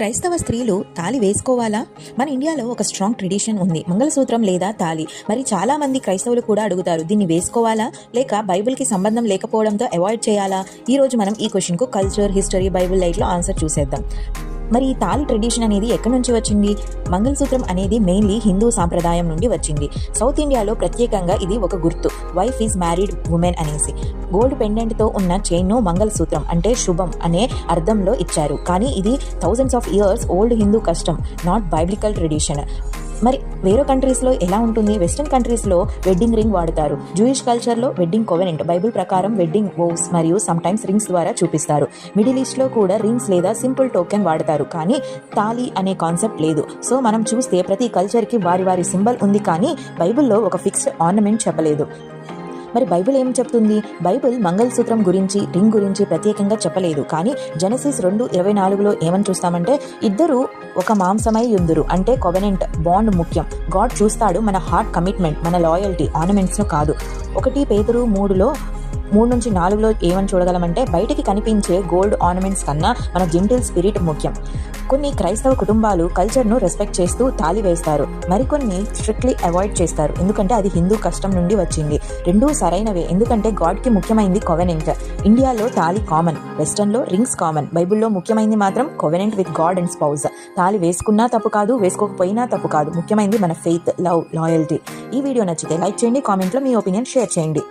క్రైస్తవ స్త్రీలు తాళి వేసుకోవాలా? మన ఇండియాలో ఒక స్ట్రాంగ్ ట్రెడిషన్ ఉంది. మంగళసూత్రం లేదా తాళి. మరి చాలా మంది క్రైస్తవులు కూడా అడుగుతారు దీన్ని వేసుకోవాలా? లేక బైబిల్కి సంబంధం లేకపోవడంతో అవాయిడ్ చేయాలా? ఈ రోజు మనం ఈ క్వశ్చన్కు కల్చర్ హిస్టరీ బైబిల్ లైట్లో ఆన్సర్ చూసేద్దాం. మరి ఈ తాళి ట్రెడిషన్ అనేది ఎక్కడి నుంచి వచ్చింది? మంగళసూత్రం అనేది మెయిన్లీ హిందూ సాంప్రదాయం నుండి వచ్చింది. సౌత్ ఇండియాలో ప్రత్యేకంగా ఇది ఒక గుర్తు. వైఫ్ ఈజ్ మ్యారీడ్ ఉమెన్ అనేసి. గోల్డ్ పెండెంట్తో ఉన్న చైన్ను మంగళసూత్రం అంటే శుభం అనే అర్థంలో ఇచ్చారు. కానీ ఇది thousands of years old Hindu custom not biblical tradition మరి వేరే కంట్రీస్లో ఎలా ఉంటుంది? వెస్ట్రన్ కంట్రీస్లో వెడ్డింగ్ రింగ్ వాడతారు. జూయిష్ కల్చర్లో వెడ్డింగ్ కోవెనెంట్ బైబిల్ ప్రకారం వెడ్డింగ్ వోవ్స్ మరియు సమ్ టైమ్స్ రింగ్స్ ద్వారా చూపిస్తారు. మిడిల్ ఈస్ట్లో కూడా రింగ్స్ లేదా సింపుల్ టోకెన్ వాడతారు. కానీ తాలి అనే కాన్సెప్ట్ లేదు. సో మనం చూస్తే ప్రతి కల్చర్కి వారి వారి సింబల్ ఉంది కానీ బైబిల్లో ఒక ఫిక్స్డ్ ఆర్నమెంట్ చెప్పలేదు. మరి బైబిల్ ఏం చెప్తుంది? బైబిల్ మంగళసూత్రం గురించి రింగ్ గురించి ప్రత్యేకంగా చెప్పలేదు. కానీ జెనసిస్ రెండు ఇరవై నాలుగులో ఏమని చూస్తామంటే ఇద్దరు ఒక మాంసమై ఉందురు. అంటే కొవెనెంట్ బాండ్ ముఖ్యం. గాడ్ చూస్తాడు మన హార్ట్ కమిట్మెంట్ మన లాయల్టీ ఆర్నమెంట్స్ను కాదు. ఒకటి పేదరు మూడులో మూడు నుంచి నాలుగులో ఏమని చూడగలమంటే బయటికి కనిపించే గోల్డ్ ఆర్నమెంట్స్ కన్నా మన జెంటిల్ స్పిరిట్ ముఖ్యం. కొన్ని క్రైస్తవ కుటుంబాలు కల్చర్ను రెస్పెక్ట్ చేస్తూ తాళి వేస్తారు. మరికొన్ని స్ట్రిక్ట్లీ అవాయిడ్ చేస్తారు. ఎందుకంటే అది హిందూ కష్టం నుండి వచ్చింది. రెండూ సరైనవే. ఎందుకంటే గాడ్కి ముఖ్యమైనది కొవెనెంట్ ఇండియాలో తాళి కామన్ వెస్టర్న్లో రింగ్స్ కామన్ బైబిల్లో ముఖ్యమైనది మాత్రం covenant with God and spouse తాళి వేసుకున్నా తప్పు కాదు వేసుకోకపోయినా తప్పు కాదు. ముఖ్యమైనది మన ఫెయిత్ లవ్ లాయల్టీ ఈ వీడియో నచ్చితే లైక్ చేయండి కామెంట్లో మీ ఒపీనియన్ షేర్ చేయండి.